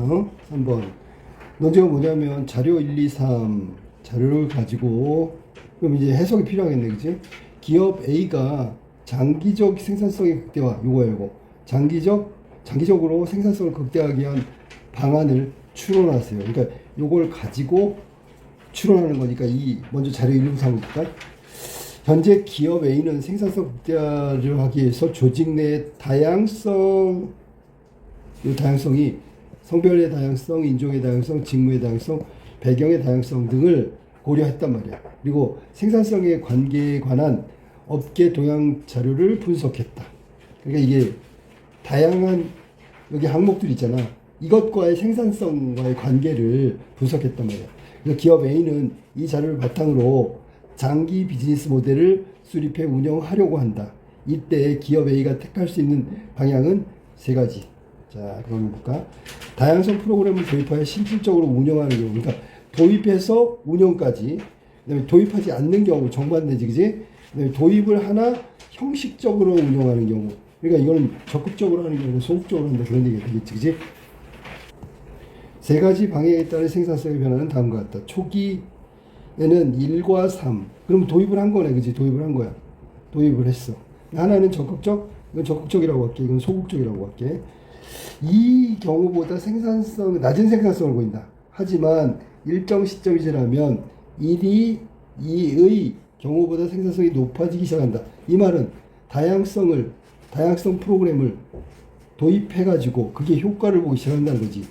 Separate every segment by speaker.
Speaker 1: 어? 한번 논제가 뭐냐면 자료 1, 2, 3 자료를 가지고 그럼 이제 해석이 필요하겠네, 그지? 기업 A가 장기적 생산성의 극대화 요거야 요거 장기적 장기적으로 생산성을 극대화하기 위한 방안을 추론하세요. 그러니까 요걸 가지고 추론하는 거니까 이 먼저 자료 1, 2, 3 볼까? 현재 기업 A는 생산성 극대화를 하기 위해서 조직 내 다양성 이 다양성이 성별의 다양성, 인종의 다양성, 직무의 다양성, 배경의 다양성 등을 고려했단 말이야. 그리고 생산성의 관계에 관한 업계 동향 자료를 분석했다. 그러니까 이게 다양한 여기 항목들 있잖아. 이것과의 생산성과의 관계를 분석했단 말이야. 그래서 기업 A는 이 자료를 바탕으로 장기 비즈니스 모델을 수립해 운영하려고 한다. 이때 기업 A가 택할 수 있는 방향은 세 가지. 자, 그럼 볼까? 다양성 프로그램을 도입하여 실질적으로 운영하는 경우, 그러니까 도입해서 운영까지, 그다음에 도입하지 않는 경우 정반대지, 그지? 도입을 하나 형식적으로 운영하는 경우, 그러니까 이거는 적극적으로 하는 경우, 소극적으로 한다 그런 얘기가 되겠지, 그지? 세 가지 방향에 따른 생산성의 변화는 다음과 같다. 초기에는 1과 3. 그럼 도입을 한 거네, 그지? 도입을 한 거야. 도입을 했어. 하나는 적극적, 이건 적극적이라고 할게. 이건 소극적이라고 할게. 이 경우보다 생산성, 낮은 생산성을 보인다. 하지만 일정 시점이 지나면 1이 2의 경우보다 생산성이 높아지기 시작한다. 이 말은 다양성을, 다양성 프로그램을 도입해 가지고 그게 효과를 보기 시작한다는 거지.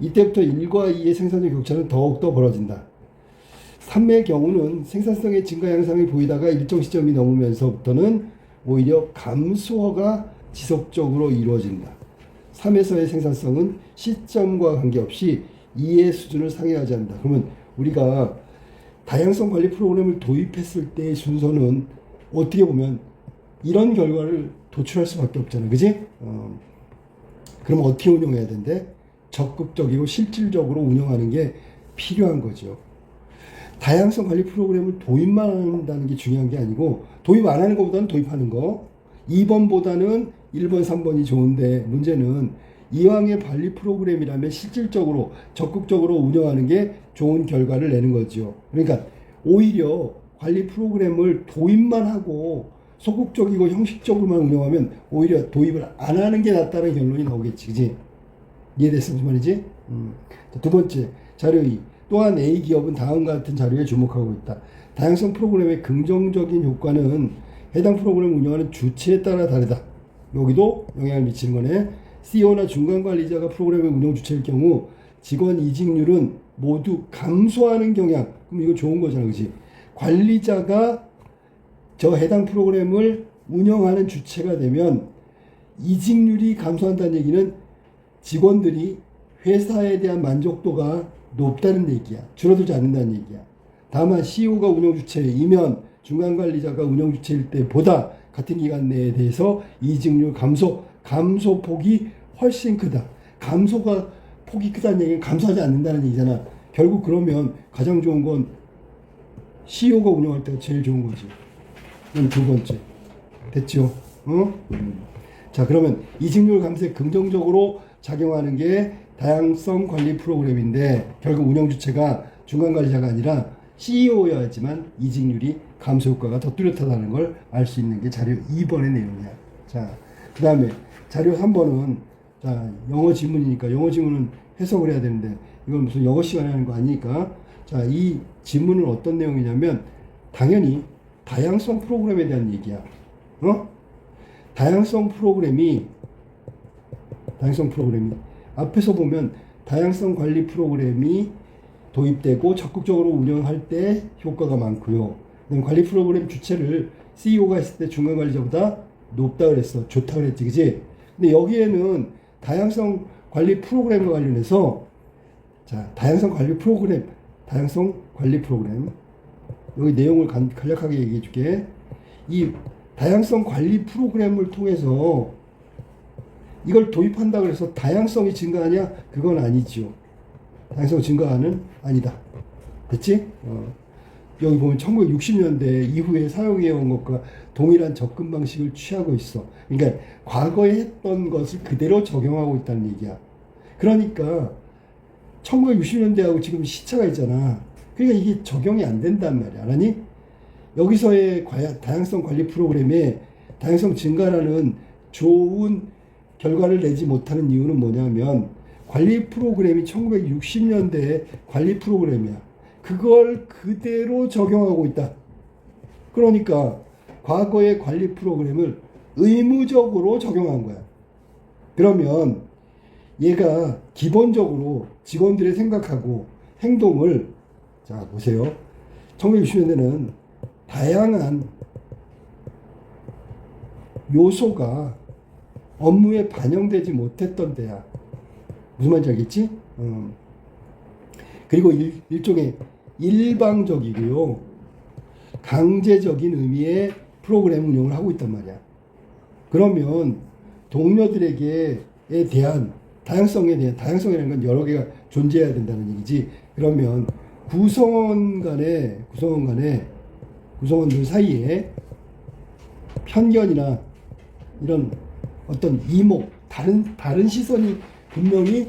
Speaker 1: 이때부터 1과 2의 생산적 격차는 더욱더 벌어진다. 3의 경우는 생산성의 증가 양상이 보이다가 일정 시점이 넘으면서부터는 오히려 감소가 지속적으로 이루어진다. 3에서의 생산성은 시점과 관계없이 2의 수준을 상회하지 않는다. 그러면 우리가 다양성 관리 프로그램을 도입했을 때의 순서는 어떻게 보면 이런 결과를 도출할 수밖에 없잖아. 그지? 어, 그럼 어떻게 운영해야 된대? 적극적이고 실질적으로 운영하는 게 필요한 거죠. 다양성 관리 프로그램을 도입만 한다는 게 중요한 게 아니고 도입 안 하는 것보다는 도입하는 거 2번보다는 1번, 3번이 좋은데 문제는 이왕의 관리 프로그램이라면 실질적으로 적극적으로 운영하는 게 좋은 결과를 내는 거죠. 그러니까 오히려 관리 프로그램을 도입만 하고 소극적이고 형식적으로만 운영하면 오히려 도입을 안 하는 게 낫다는 결론이 나오겠지. 그지? 이해됐어? 무슨 말이지? 음. 자, 두 번째, 자료 2. 또한 A 기업은 다음과 같은 자료에 주목하고 있다. 다양성 프로그램의 긍정적인 효과는 해당 프로그램 운영하는 주체에 따라 다르다. 여기도 영향을 미치는 거네. CEO나 중간 관리자가 프로그램의 운영 주체일 경우 직원 이직률은 모두 감소하는 경향. 그럼 이거 좋은 거잖아, 그지? 관리자가 저 해당 프로그램을 운영하는 주체가 되면 이직률이 감소한다는 얘기는 직원들이 회사에 대한 만족도가 높다는 얘기야. 줄어들지 않는다는 얘기야. 다만 CEO가 운영 주체이면 중간 관리자가 운영 주체일 때보다 같은 기간 내에 대해서 이직률 감소, 감소 폭이 훨씬 크다. 감소가 폭이 크다는 얘기는 감소하지 않는다는 얘기잖아. 결국 그러면 가장 좋은 건 CEO가 운영할 때가 제일 좋은 거지. 그럼 두 번째. 됐죠? 어? 음. 자, 그러면 이직률 감소에 긍정적으로 작용하는 게 다양성 관리 프로그램인데 결국 운영 주체가 중간 관리자가 아니라 CEO여야지만 이직률이 감소 효과가 더 뚜렷하다는 걸 알 수 있는 게 자료 2번의 내용이야. 자, 그 다음에 자료 3번은 자, 영어 지문이니까 영어 지문은 해석을 해야 되는데 이건 무슨 영어 시간에 하는 거 아니니까 자, 이 지문은 어떤 내용이냐면 당연히 다양성 프로그램에 대한 얘기야. 어? 다양성 프로그램이 다양성 프로그램이 앞에서 보면 다양성 관리 프로그램이 도입되고 적극적으로 운영할 때 효과가 많고요. 관리 프로그램 주체를 CEO가 했을 때 중간 관리자보다 높다 그랬어. 좋다 그랬지, 그지? 근데 여기에는 다양성 관리 프로그램과 관련해서 자 다양성 관리 프로그램, 다양성 관리 프로그램 여기 내용을 간, 간략하게 얘기해 줄게. 이 다양성 관리 프로그램을 통해서 이걸 도입한다 그래서 다양성이 증가하냐? 그건 아니지요. 다양성 증가는 아니다. 됐지? 어. 여기 보면 1960년대 이후에 사용해온 것과 동일한 접근 방식을 취하고 있어. 그러니까 과거에 했던 것을 그대로 적용하고 있다는 얘기야. 그러니까 1960년대하고 지금 시차가 있잖아. 그러니까 이게 적용이 안 된단 말이야. 알았니? 여기서의 과- 다양성 관리 프로그램에 다양성 증가라는 좋은 결과를 내지 못하는 이유는 뭐냐면 관리 프로그램이 1960년대의 관리 프로그램이야. 그걸 그대로 적용하고 있다. 그러니까 과거의 관리 프로그램을 의무적으로 적용한 거야. 그러면 얘가 기본적으로 직원들의 생각하고 행동을 자 보세요. 1960년대는 다양한 요소가 업무에 반영되지 못했던 때야. 무슨 말인지 알겠지? 음. 그리고 일, 일종의 일방적이고요. 강제적인 의미의 프로그램 운영을 하고 있단 말이야. 그러면 동료들에게 대한 다양성에 대한 다양성이라는 건 여러 개가 존재해야 된다는 얘기지. 그러면 구성원 간에 구성원 간에 구성원들 사이에 편견이나 이런 어떤 이목 다른 다른 시선이 분명히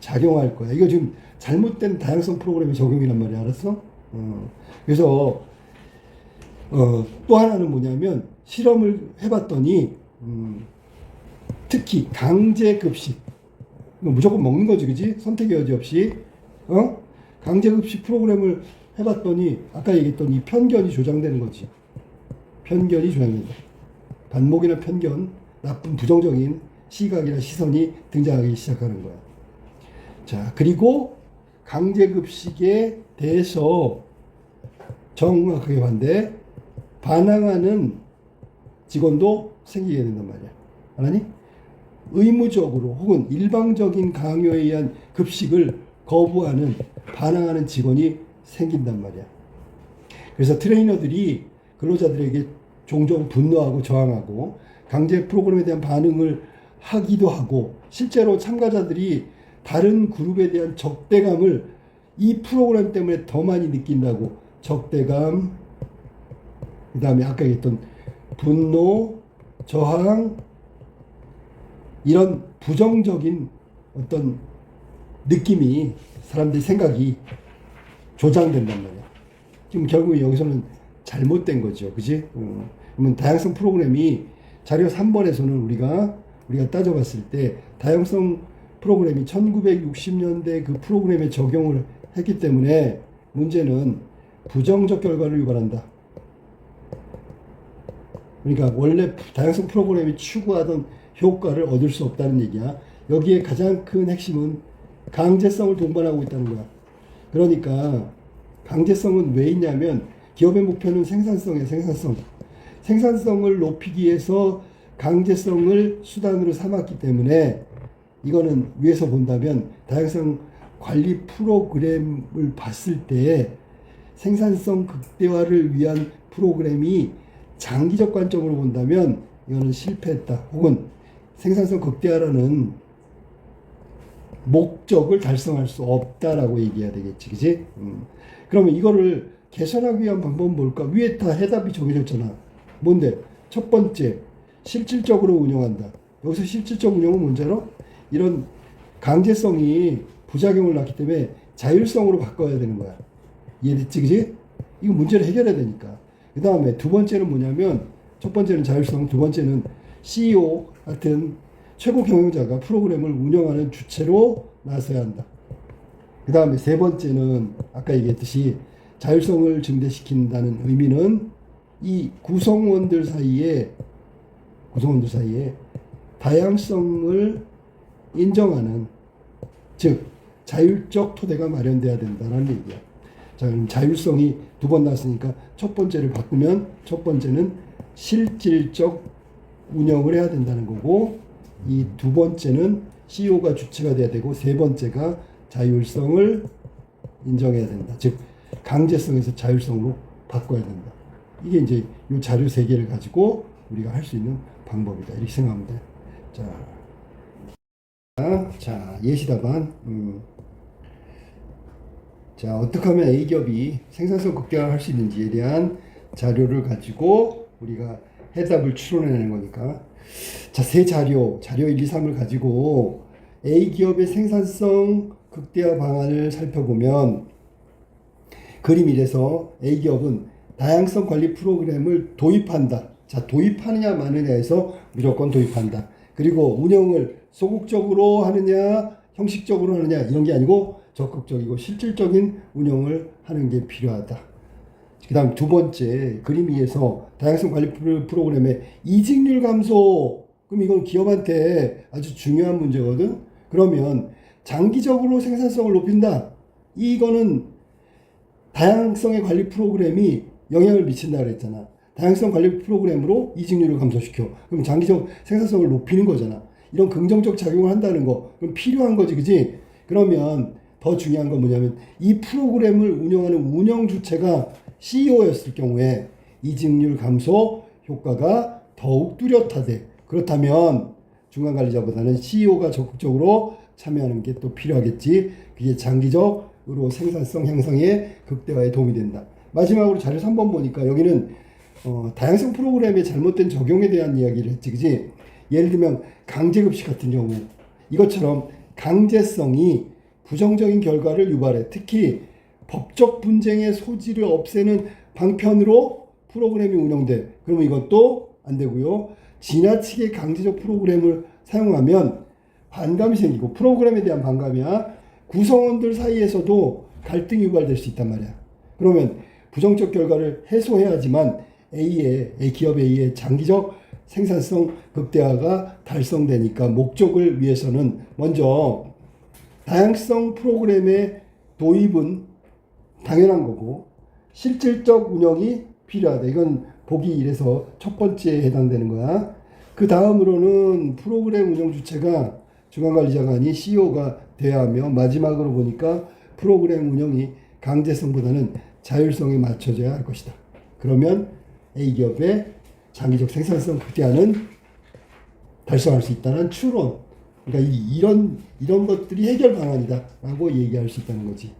Speaker 1: 작용할 거야. 이거 지금 잘못된 다양성 프로그램의 적용이란 말이야. 알았어? 어. 그래서 어, 또 하나는 뭐냐면 실험을 해봤더니 음, 특히 강제 급식 이거 무조건 먹는 거지, 그지? 선택의 여지 없이 어 강제 급식 프로그램을 해봤더니 아까 얘기했던 이 편견이 조장되는 거지. 편견이 조장된다. 반목이나 편견, 나쁜 부정적인 시각이나 시선이 등장하기 시작하는 거야. 자, 그리고 강제급식에 대해서 정확하게 반대, 반항하는 직원도 생기게 된단 말이야. 알았니? 의무적으로 혹은 일방적인 강요에 의한 급식을 거부하는, 반항하는 직원이 생긴단 말이야. 그래서 트레이너들이 근로자들에게 종종 분노하고 저항하고 강제 프로그램에 대한 반응을 하기도 하고 실제로 참가자들이 다른 그룹에 대한 적대감을 이 프로그램 때문에 더 많이 느낀다고 적대감 그 다음에 아까 얘기했던 분노 저항 이런 부정적인 어떤 느낌이 사람들이 생각이 조장된단 말이야. 지금 결국 여기서는 잘못된 거죠. 그지? 어. 그러면 다양성 프로그램이 자료 3번에서는 우리가 우리가 따져봤을 때 다양성 프로그램이 1960년대 그 프로그램에 적용을 했기 때문에 문제는 부정적 결과를 유발한다. 그러니까 원래 다양성 프로그램이 추구하던 효과를 얻을 수 없다는 얘기야. 여기에 가장 큰 핵심은 강제성을 동반하고 있다는 거야. 그러니까 강제성은 왜 있냐면 기업의 목표는 생산성이에요, 생산성. 생산성을 높이기 위해서 강제성을 수단으로 삼았기 때문에 이거는 위에서 본다면 다양성 관리 프로그램을 봤을 때 생산성 극대화를 위한 프로그램이 장기적 관점으로 본다면 이거는 실패했다. 혹은 생산성 극대화라는 목적을 달성할 수 없다라고 얘기해야 되겠지, 그지? 음. 그러면 이거를 개선하기 위한 방법은 뭘까? 위에 다 해답이 정해졌잖아. 뭔데? 첫 번째, 실질적으로 운영한다. 여기서 실질적 운영은 알아? 이런 강제성이 부작용을 낳기 때문에 자율성으로 바꿔야 되는 거야. 이해됐지, 그지? 이거 문제를 해결해야 되니까. 그 다음에 두 번째는 뭐냐면, 첫 번째는 자율성, 두 번째는 CEO 같은 최고 경영자가 프로그램을 운영하는 주체로 나서야 한다. 그 다음에 세 번째는 아까 얘기했듯이 자율성을 증대시킨다는 의미는 이 구성원들 사이에 구성원들 사이에 다양성을 인정하는 즉 자율적 토대가 마련돼야 된다는 얘기야. 자, 그럼 자율성이 두 번 나왔으니까 첫 번째를 바꾸면 첫 번째는 실질적 운영을 해야 된다는 거고 이 두 번째는 CEO가 주체가 돼야 되고 세 번째가 자율성을 인정해야 된다. 즉 강제성에서 자율성으로 바꿔야 된다. 이게 이제 이 자료 세 개를 가지고 우리가 할 수 있는 방법이다. 이렇게 생각하면 돼. 자, 자 예시 답안. 음. 자 어떻게 하면 A 기업이 생산성 극대화할 수 있는지에 대한 자료를 가지고 우리가 해답을 추론해내는 거니까. 자, 세 자료, 자료 1, 2, 3을 가지고 A 기업의 생산성 극대화 방안을 살펴보면 그림 1에서 A 기업은 다양성 관리 프로그램을 도입한다. 자, 도입하느냐 마느냐에서 무조건 도입한다. 그리고 운영을 소극적으로 하느냐, 형식적으로 하느냐 이런 게 아니고 적극적이고 실질적인 운영을 하는 게 필요하다. 그 다음 두 번째 그림 2에서 다양성 관리 프로- 프로그램의 이직률 감소. 그럼 이건 기업한테 아주 중요한 문제거든. 그러면 장기적으로 생산성을 높인다. 이거는 다양성의 관리 프로그램이 영향을 미친다 그랬잖아. 다양성 관리 프로그램으로 이직률을 감소시켜. 그럼 장기적 생산성을 높이는 거잖아. 이런 긍정적 작용을 한다는 거. 그럼 필요한 거지, 그지? 그러면 더 중요한 건 뭐냐면 이 프로그램을 운영하는 운영 주체가 CEO였을 경우에 이직률 감소 효과가 더욱 뚜렷하대. 그렇다면 중간 관리자보다는 CEO가 적극적으로 참여하는 게 또 필요하겠지. 그게 장기적으로 생산성 향상에 극대화에 도움이 된다. 마지막으로 자료 3번 보니까 여기는 어, 다양성 프로그램의 잘못된 적용에 대한 이야기를 했지, 그지? 예를 들면 강제급식 같은 경우 이것처럼 강제성이 부정적인 결과를 유발해. 특히 법적 분쟁의 소지를 없애는 방편으로 프로그램이 운영돼. 그러면 이것도 안 되고요. 지나치게 강제적 프로그램을 사용하면 반감이 생기고 프로그램에 대한 반감이야 구성원들 사이에서도 갈등이 유발될 수 있단 말이야. 그러면 부정적 결과를 해소해야지만 A의 A 기업 A의 장기적 생산성 극대화가 달성되니까 목적을 위해서는 먼저 다양성 프로그램의 도입은 당연한 거고 실질적 운영이 필요하다. 이건 보기 1에서 첫 번째에 해당되는 거야. 그 다음으로는 프로그램 운영 주체가 중앙관리자가 아닌 CEO가 돼야 하며 마지막으로 보니까 프로그램 운영이 강제성보다는 자율성에 맞춰져야 할 것이다. 그러면 A 기업의 장기적 생산성 극대화는 달성할 수 있다는 추론. 그러니까 이, 이런 이런 것들이 해결 방안이다라고 얘기할 수 있다는 거지.